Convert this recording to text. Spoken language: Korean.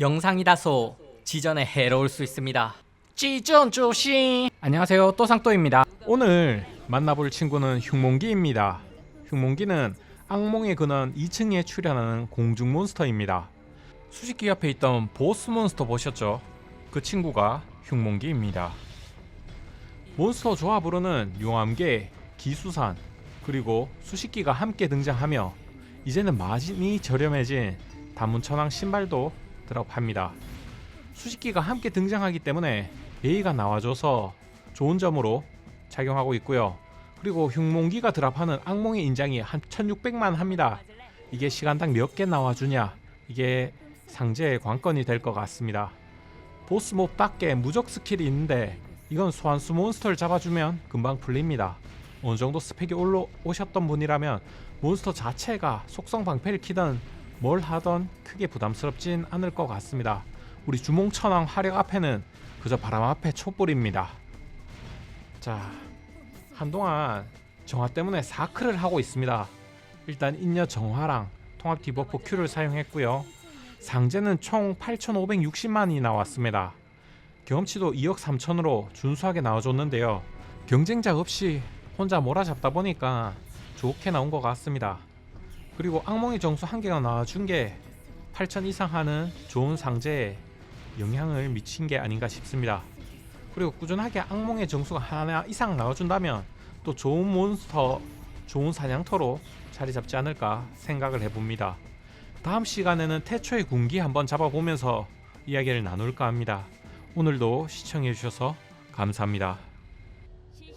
영상이 다소 지전에 해로울 수 있습니다. 지전 조심. 안녕하세요. 또상또입니다. 오늘 만나볼 친구는 흉몽기입니다. 흉몽기는 악몽의 근원 2층에 출현하는 공중 몬스터입니다. 수식기 옆에 있던 보스 몬스터 보셨죠? 그 친구가 흉몽기입니다. 몬스터 조합으로는 용암계, 기수산, 그리고 수식기가 함께 등장하며 이제는 많이 저렴해진 단문천왕 신발도 드랍 합니다. 수식기가 함께 등장하기 때문에 예의가 나와줘서 좋은 점으로 작용하고 있고요. 그리고 흉몽기가 드랍하는 악몽의 인장이 한 1600만 합니다. 이게 시간당 몇 개 나와주냐 이게 상제의 관건이 될 것 같습니다. 보스 몹답게 무적 스킬이 있는데 이건 소환수 몬스터를 잡아주면 금방 풀립니다. 어느 정도 스펙이 올라오셨던 분이라면 몬스터 자체가 속성 방패를 키던 뭘 하던 크게 부담스럽진 않을 것 같습니다. 우리 주몽천왕 화력 앞에는 그저 바람 앞에 촛불입니다. 자, 한동안 정화 때문에 사크를 하고 있습니다. 일단 인여 정화랑 통합 디버프 Q를 사용했고요. 상제는 총 8,560만이 나왔습니다. 경험치도 2억 3천으로 준수하게 나와줬는데요. 경쟁자 없이 혼자 몰아잡다 보니까 좋게 나온 것 같습니다. 그리고 악몽의 정수 한 개가 나와준 게 8천 이상 하는 좋은 상제에 영향을 미친 게 아닌가 싶습니다. 그리고 꾸준하게 악몽의 정수가 하나 이상 나와준다면 또 좋은 몬스터, 좋은 사냥터로 자리 잡지 않을까 생각을 해봅니다. 다음 시간에는 태초의 군기 한번 잡아보면서 이야기를 나눌까 합니다. 오늘도 시청해주셔서 감사합니다.